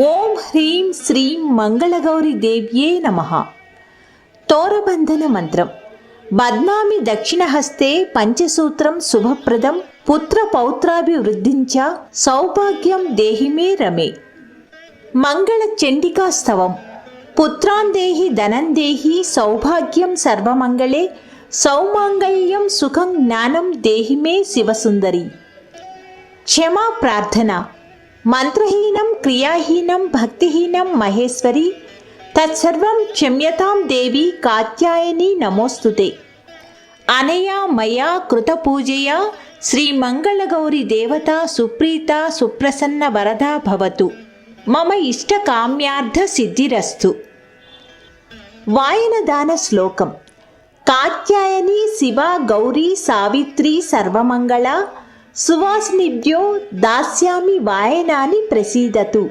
ఓం హ్రీం శ్రీం మంగళగౌరి దేవ్యే నమ. తోరబంధన మంత్రం. బద్నామి దక్షిణహస్తే పంచసూత్రం శుభప్రదం పుత్ర పౌత్రాభివృద్ధించ సౌభాగ్యం దేహిమే రమే. మంగళ చండికాస్తవం పుత్రాందేహి ధనందేహి సౌభాగ్యం సర్వమంగళే సౌమాంగళ్యం సుఖం జ్ఞానం దేహిమే శివసుందరి. క్షమా ప్రార్థన. మంత్రహీనం క్రియాహీనం భక్తిహీనం మహేశ్వరి. తత్సర్వం క్షమ్యతాం దేవి కాత్యాయని నమోస్తుతే. అనయా మయా కృతపూజయా శ్రీమంగళగౌరి దేవత సుప్రీత సుప్రసన్న వరదా భవతు. మమ ఇష్టకామ్యార్థ సిద్ధిరస్తు. వాయనదాన శ్లోకం. కాత్యాయని శివ గౌరీ సావిత్రి సర్వమంగళ సువాసినిభ్యో దాస్యామి వాయనాని ప్రసీదతు.